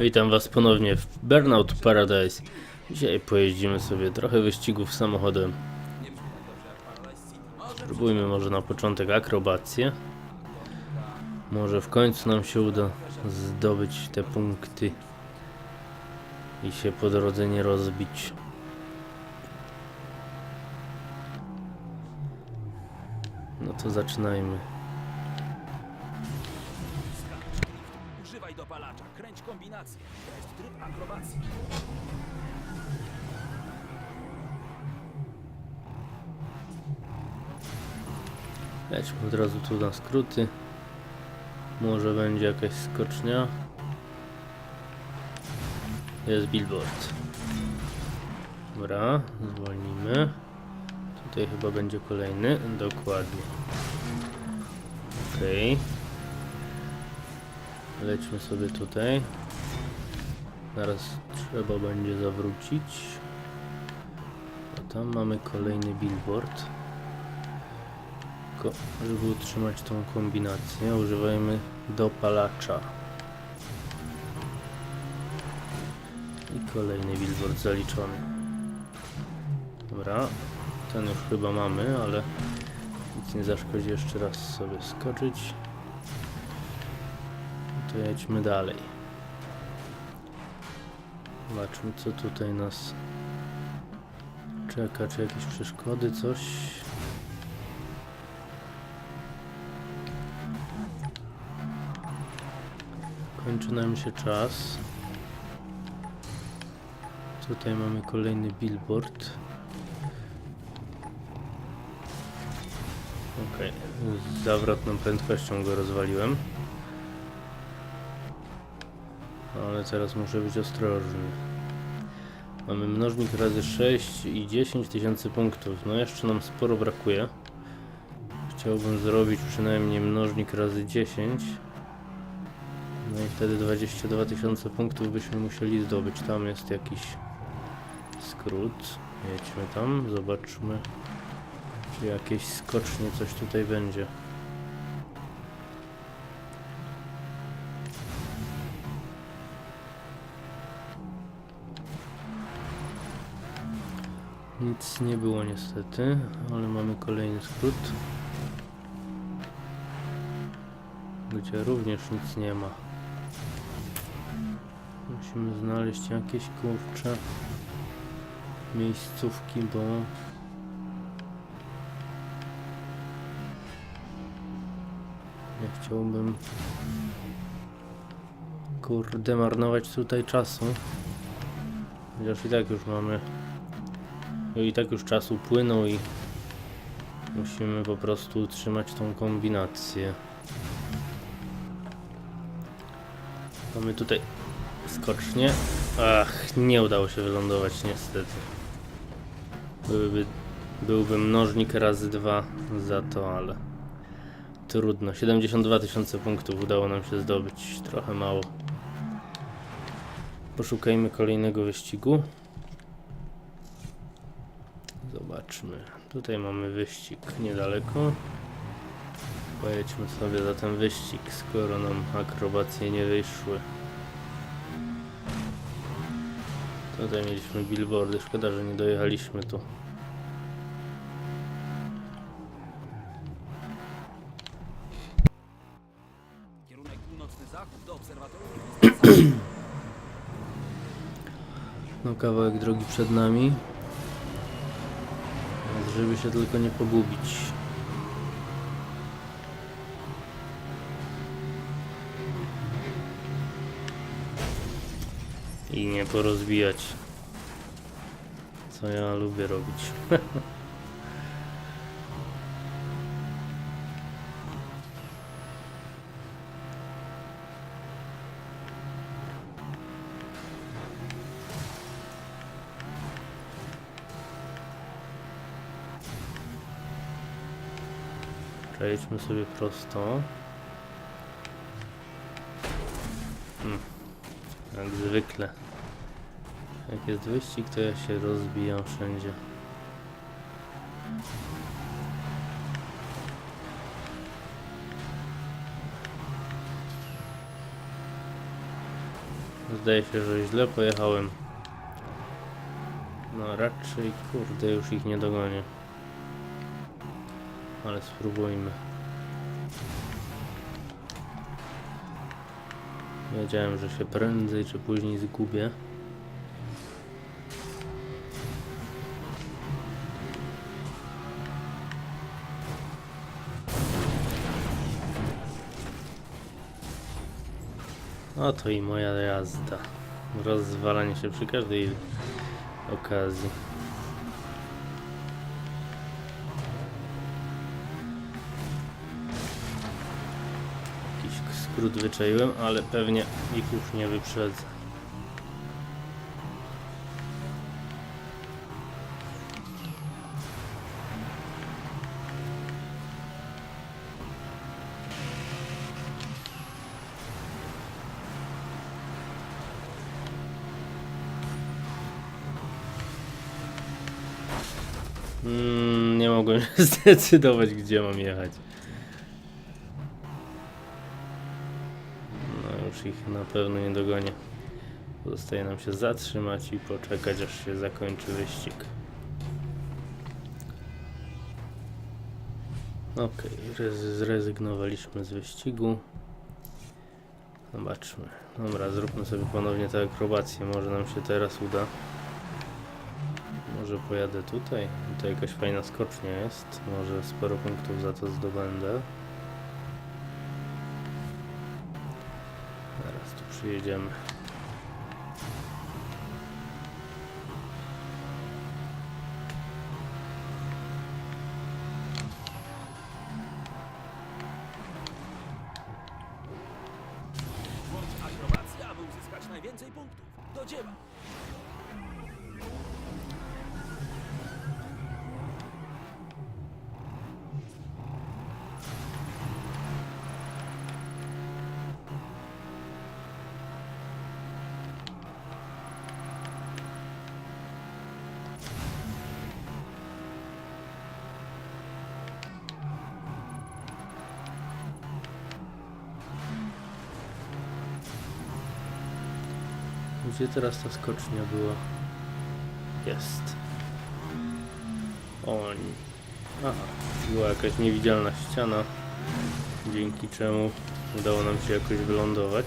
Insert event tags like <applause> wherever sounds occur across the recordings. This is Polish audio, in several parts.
Witam Was ponownie w Burnout Paradise. Dzisiaj pojeździmy sobie trochę wyścigów samochodem. Spróbujmy może na początek akrobację. Może w końcu nam się uda zdobyć te punkty i się po drodze nie rozbić. No to zaczynajmy. Lećmy od razu tu na skróty. Może będzie jakaś skocznia. Jest billboard. Dobra, zwolnimy. Tutaj chyba będzie kolejny. Dokładnie. Okej. Lećmy sobie tutaj. Zaraz trzeba będzie zawrócić. A tam mamy kolejny billboard. Żeby utrzymać tą kombinację, używajmy dopalacza. I kolejny billboard zaliczony. Dobra, ten już chyba mamy, ale nic nie zaszkodzi jeszcze raz sobie skoczyć. To jedźmy dalej. Zobaczmy co tutaj nas czeka, czy jakieś przeszkody, coś. Kończy nam się czas. Tutaj mamy kolejny billboard. Ok, z zawrotną prędkością go rozwaliłem. Ale teraz muszę być ostrożny. Mamy mnożnik razy 6 i 10 tysięcy punktów. No jeszcze nam sporo brakuje. Chciałbym zrobić przynajmniej mnożnik razy 10. Wtedy 22 tysiące punktów byśmy musieli zdobyć. Tam jest jakiś skrót. Jedźmy tam, zobaczmy, czy jakieś skocznie coś tutaj będzie. Nic nie było niestety, ale mamy kolejny skrót. Gdzie również nic nie ma. Musimy znaleźć jakieś kurcze miejscówki, bo nie chciałbym kurde marnować tutaj czasu. Chociaż i tak już mamy no i tak już czas upłynął i musimy po prostu utrzymać tą kombinację. Mamy tutaj skocznie. Ach, nie udało się wylądować niestety. Byłby, byłby mnożnik razy dwa za to, ale trudno. 72 tysiące punktów udało nam się zdobyć. Trochę mało. Poszukajmy kolejnego wyścigu. Zobaczmy. Tutaj mamy wyścig niedaleko. Pojedźmy sobie za ten wyścig, skoro nam akrobacje nie wyszły. Tutaj mieliśmy billboardy, szkoda, że nie dojechaliśmy tu. Kierunek północny zachód do obserwatorium. No kawałek drogi przed nami. Więc żeby się tylko nie pogubić. I nie porozbijać. Co ja lubię robić. Przejdźmy sobie prosto. Hmm. Jak zwykle. Jak jest wyścig, to ja się rozbijam wszędzie. Zdaje się, że źle pojechałem. No raczej, kurde, już ich nie dogonię. Ale spróbujmy. Wiedziałem, że się prędzej czy później zgubię. Oto i moja jazda. Rozwalanie się przy każdej okazji. Jakiś skrót wyczaiłem, ale pewnie ich już nie wyprzedzę. Mm, nie mogłem się zdecydować, gdzie mam jechać. No już ich na pewno nie dogonię. Pozostaje nam się zatrzymać i poczekać, aż się zakończy wyścig. Rez- zrezygnowaliśmy z wyścigu. Zobaczmy. Dobra, zróbmy sobie ponownie tę akrobację. Może nam się teraz uda. Może pojadę tutaj. Tutaj jakaś fajna skocznia jest. Może sporo punktów za to zdobędę. Zaraz tu przyjedziemy. Włącz akrobację, aby uzyskać najwięcej punktów. Do dzieła. Gdzie teraz ta skocznia była? Jest. Oni. Aha, była jakaś niewidzialna ściana, dzięki czemu udało nam się jakoś wylądować.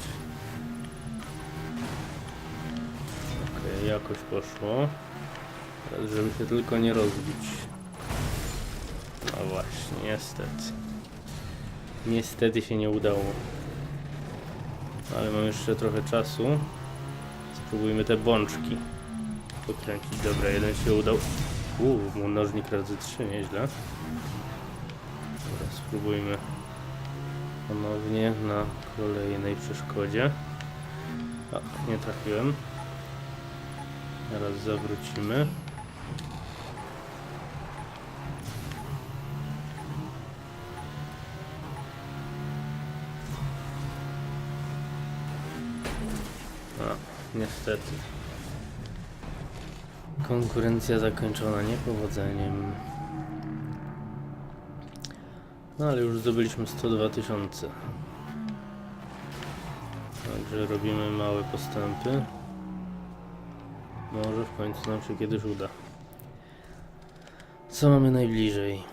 Okej, jakoś poszło. Teraz, żeby się tylko nie rozbić. No właśnie, niestety. Niestety się nie udało. Ale mam jeszcze trochę czasu. Spróbujmy te bączki pokręcić. Dobra, jeden się udał. Uuu, mnożnik razy 3, nieźle. Dobra, spróbujmy ponownie na kolejnej przeszkodzie. A, nie trafiłem. Teraz zawrócimy. Niestety. Konkurencja zakończona niepowodzeniem. No ale już zdobyliśmy 102 tysiące. Także robimy małe postępy. Może w końcu nam się kiedyś uda. Co mamy najbliżej?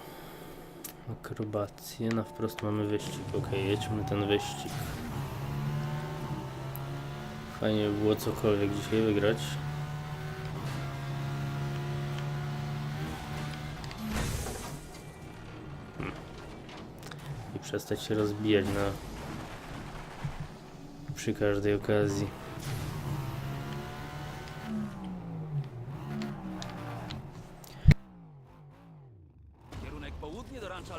Akrobację. Na wprost mamy wyścig. Ok, jedźmy ten wyścig. Fajnie by było cokolwiek dzisiaj wygrać. I przestać się rozbijać na przy każdej okazji. Kierunek południe do rancza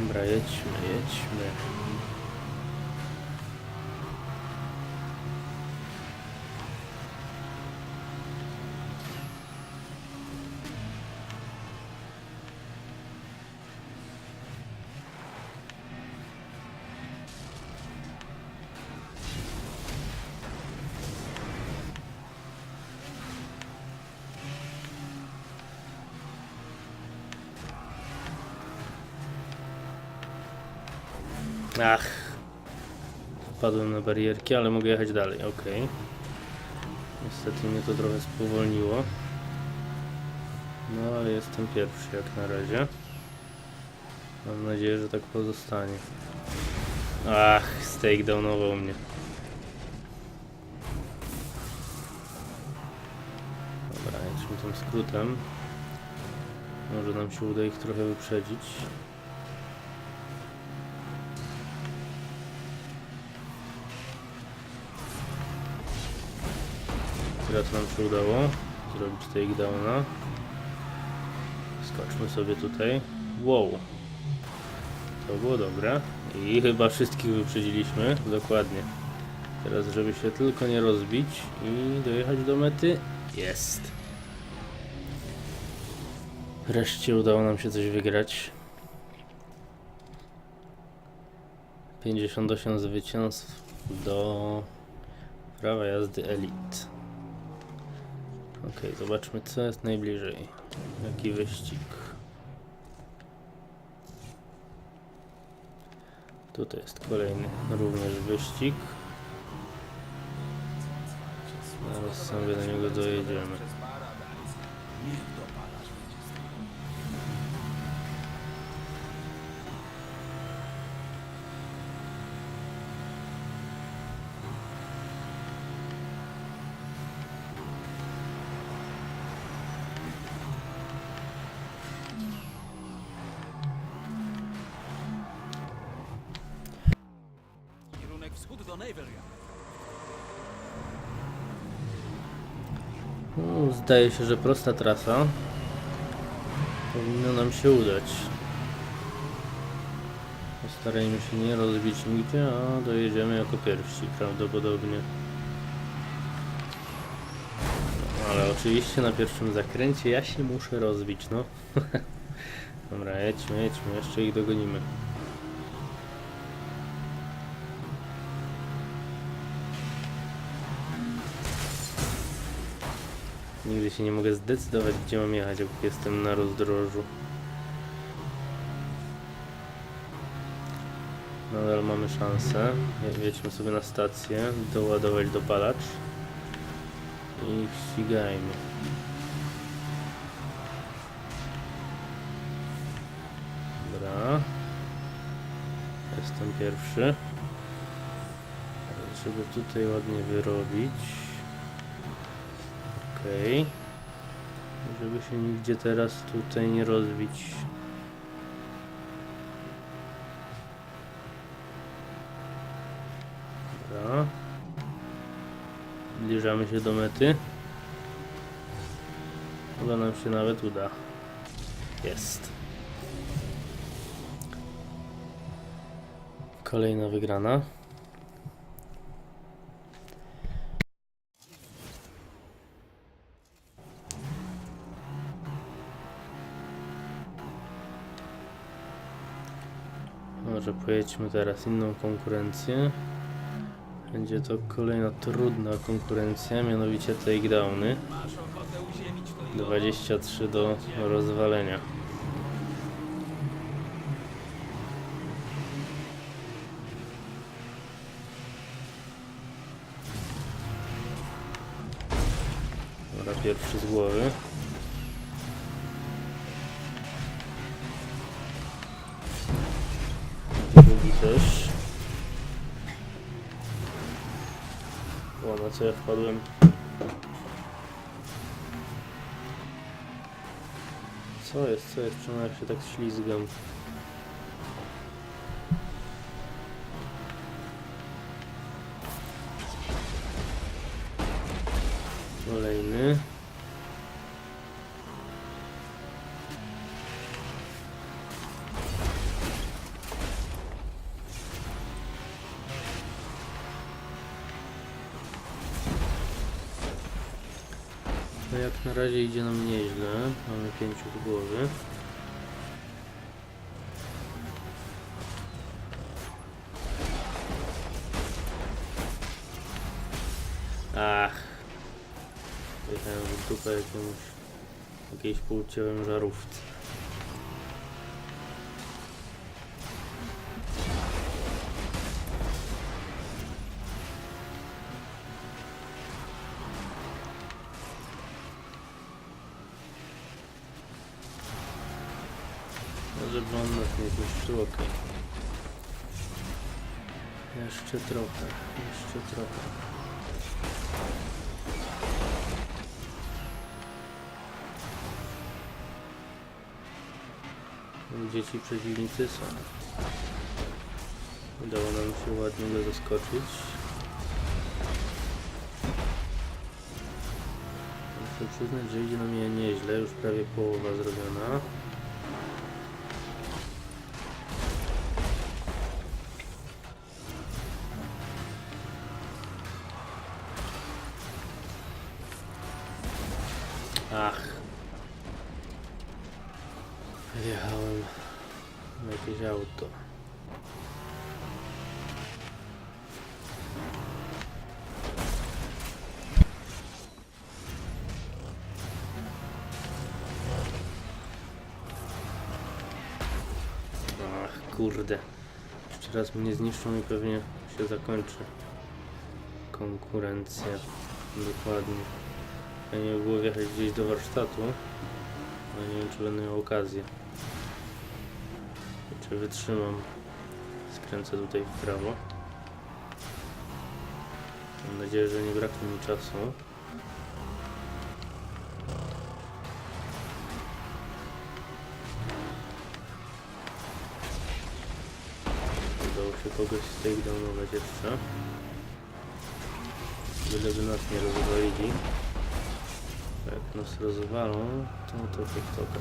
Dobra, jedźmy, jedźmy. Ach. Wpadłem na barierki, ale mogę jechać dalej, ok. Niestety mnie to trochę spowolniło. No ale jestem pierwszy jak na razie. Mam nadzieję, że tak pozostanie. Ach, stake downował mnie. Dobra, jedźmy tym skrótem. Może nam się uda ich trochę wyprzedzić. Teraz nam się udało zrobić takedowna. Skoczmy sobie tutaj. Wow. To było dobre. I chyba wszystkich wyprzedziliśmy. Dokładnie. Teraz, żeby się tylko nie rozbić i dojechać do mety. Jest. Wreszcie udało nam się coś wygrać. 58 zwycięstw do prawa jazdy Elite. Ok, zobaczmy co jest najbliżej. Jaki wyścig. Tutaj jest kolejny również wyścig. Zaraz sobie do niego dojedziemy. No, zdaje się, że prosta trasa. Powinno nam się udać. Postarajmy się nie rozbić nigdzie, a dojedziemy jako pierwsi prawdopodobnie. Ale oczywiście na pierwszym zakręcie ja się muszę rozbić, no. <laughs> Dobra, jedźmy, jedźmy, jeszcze ich dogonimy. Nigdy się nie mogę zdecydować, gdzie mam jechać, jak jestem na rozdrożu. Nadal mamy szansę. Jedźmy sobie na stację, doładować dopalacz i ścigajmy. Dobra. Jestem pierwszy. Teraz, Żeby tutaj ładnie wyrobić. Okej. Żeby się nigdzie teraz tutaj nie rozbić. Dobra. Zbliżamy się do mety. Chyba nam się nawet uda. Jest. Kolejna wygrana. Może pojedźmy teraz inną konkurencję. Będzie to kolejna trudna konkurencja, mianowicie takedowny. Masz ochotę uziemić to i 23 do rozwalenia. Dobra, pierwszy z głowy. Też. O, co ja wpadłem? Co jest, co jest? Czemu ja się tak ślizgam? Kolejny. Jak na razie idzie nam nieźle. Mamy pięciu w głowy. Ach. Jechałem w dupę jakiemuś jakiejś półciałem żarówce. Żeby on nas nie zniszczył, okej. Jeszcze trochę, jeszcze trochę. Dzieci przeciwnicy są. Udało nam się ładnie go zaskoczyć. Muszę przyznać, że idzie na mnie nieźle, już prawie połowa zrobiona. Ach, kurde. Jeszcze raz mnie zniszczą i pewnie się zakończy konkurencja. Dokładnie. Fajnie by było wjechać gdzieś do warsztatu, ale nie wiem czy będę miał okazję. Czy wytrzymam. Skręcę tutaj w prawo. Mam nadzieję, że nie braknie mi czasu. Kogoś z tej downować jeszcze. Byleby nas nie rozwalili. Jak nas rozwalą, to to TikToka.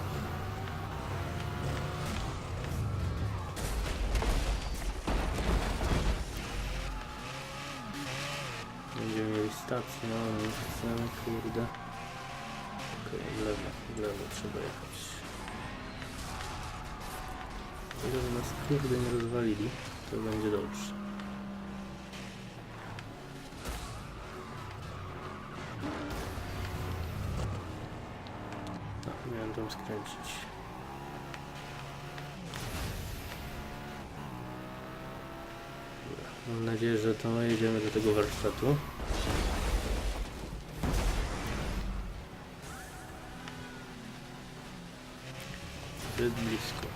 Będziemy mieli stację, ale nie chcemy, kurde. Okej, w lewo, w lewo trzeba jechać. Gdyby nas kurde nie rozwalili, to będzie dobrze. A, miałem tam skręcić. Mam nadzieję, że to jedziemy do tego warsztatu. Zbyt blisko.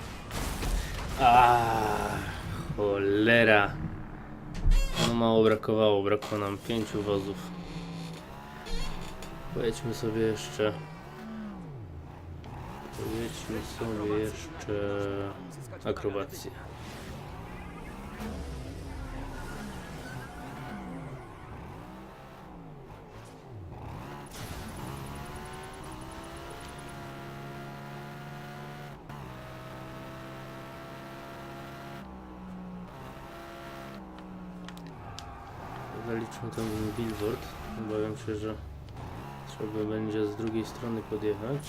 A, cholera. No mało brakowało, brakło nam pięciu wozów. Pojedźmy sobie jeszcze. Pojedźmy sobie jeszcze akrobację. Zaliczmy ten billboard. Obawiam się, że trzeba będzie z drugiej strony podjechać.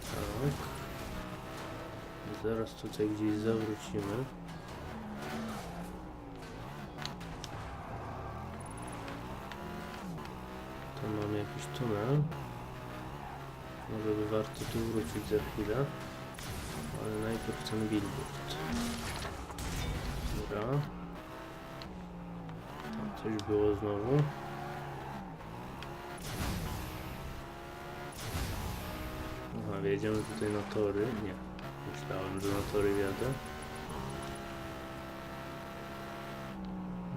Tak. Zaraz tutaj gdzieś zawrócimy. Tu mamy jakiś tunel. Może by warto tu wrócić za chwilę. Ale najpierw ten billboard. Dobra. Tam coś było znowu. Aha, wjedziemy tutaj na tory. Nie. Myślałem, że na tory jadę.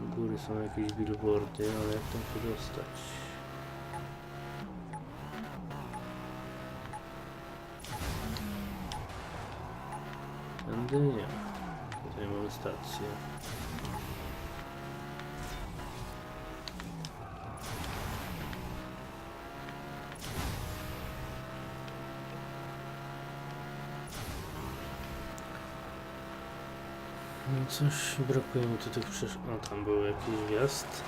U góry są jakieś billboardy, ale jak tam się dostać? Tędy nie. Tutaj stację. Coś brakuje mi tu tych przesz... O, tam był jakiś wjazd.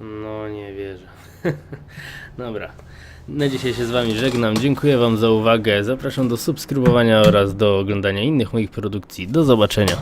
No nie wierzę. <laughs> Dobra. Na dzisiaj się z Wami żegnam. Dziękuję Wam za uwagę. Zapraszam do subskrybowania oraz do oglądania innych moich produkcji. Do zobaczenia.